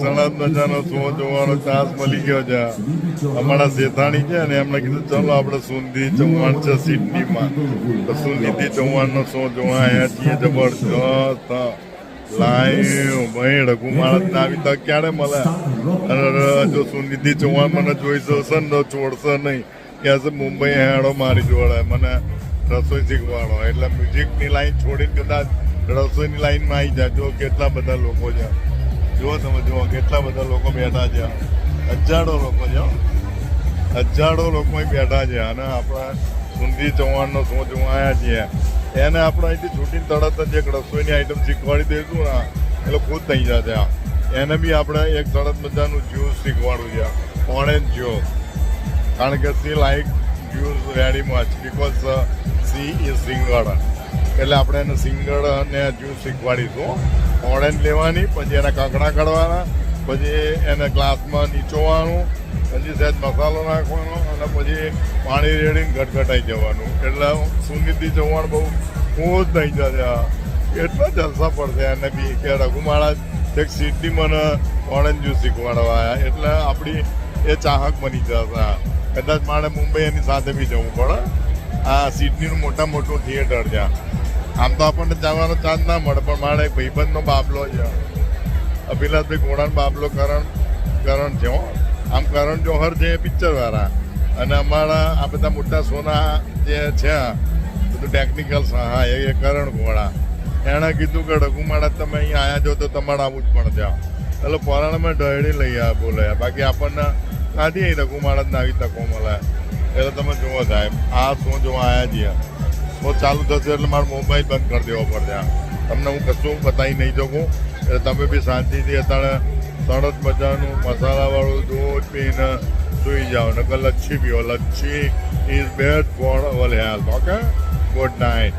સણદ મજાનો ને તો સુનિધિ ચૌહાણનો શો ક્યારે મળે? જો સુનિધિ ચૌહાણ મને જોઈશે, હશે ને, છોડશે નહીં. કે હશે મુંબઈ હેડો મારી જોડે. મને રસોઈ શીખવાડો. એટલે મ્યુઝિકની લાઈન છોડીને કદાચ રસોઈની લાઈનમાં આવી જાય જો કેટલા બધા લોકો છે. જુઓ તમે, જુઓ, કેટલા બધા લોકો બેઠા છે. હજારો લોકો છે હજારો લોકો બેઠા છે અને આપણા સુંદી ચૌહાણનો શો જોવા આવ્યા છીએ. એને આપણે અહીંથી છૂટીને તરત જ એક રસોઈની આઈટમ શીખવાડી દઈશું ને એટલે ખુદ થઈ જશે એને બી આપણે એક સરસ મજાનું જ્યુસ શીખવાડવું છે. ઓરેન્જ જ્યુસ કારણ કે she like juice very much because she is single એટલે આપણે એને સિંગળ અને જ્યુસ શીખવાડીશું. ઓરેન્જ લેવાની, પછી એના કાંકડા કાઢવાના, પછી એને ગ્લાસમાં નીચોવાનું, પછી સહેજ મસાલો નાખવાનો અને પછી પાણી રેડીને ગટગટાઈ જવાનું. એટલે સુનિધિ ચૌહાણ બહુ ખુશ થઈ જશે એટલા જલસા પડશે એને બી કે રઘુમાળા એક સીટની મને ઓરેન્જ જ્યુસ શીખવાડવા એટલે આપણી એ ચાહક બની જશે કદાચ મારે મુંબઈ એની સાથે બી જવું પડે. આ સિડનીનું મોટા મોટું થિયેટર છે આમ તો આપણને જવાનો ચાન્સ ના મળે, પણ મારે એક ભાઈબંધનો બાબલો છે. અભિલાષભાઈ ઘોડાનો બાબલો કરણ કરણ છે આમ કરણ જોહર છે એ પિક્ચરવાળા અને અમારા આ બધા મોટા સોના જે છે બધું ટેકનિકલ હા, એ કરણ ઘોડા એણે કીધું કે રઘુમાળા તમે અહીંયા આવ્યા છો તો તમારે આવું જ પણ છે. એટલે પરાણમાં ઢળી લઈ આવ્યા, બોલે, બાકી આપણને કાઢી રઘુ માણસને આવી તકો મળે? એટલે તમે જુઓ સાહેબ, આ શું જોવા આવ્યા છીએ તો ચાલુ થશે એટલે મારો મોબાઈલ બંધ કરી દેવો પડશે તમને હું કશું બતાવી નહીં શકું. એટલે તમે બી શાંતિથી અત્યારે સરસ મજાનું મસાલાવાળું દૂધ, પીને સૂઈ જાઓ. નકર લચ્છી પીઓ. Lassi is best for our health okay good night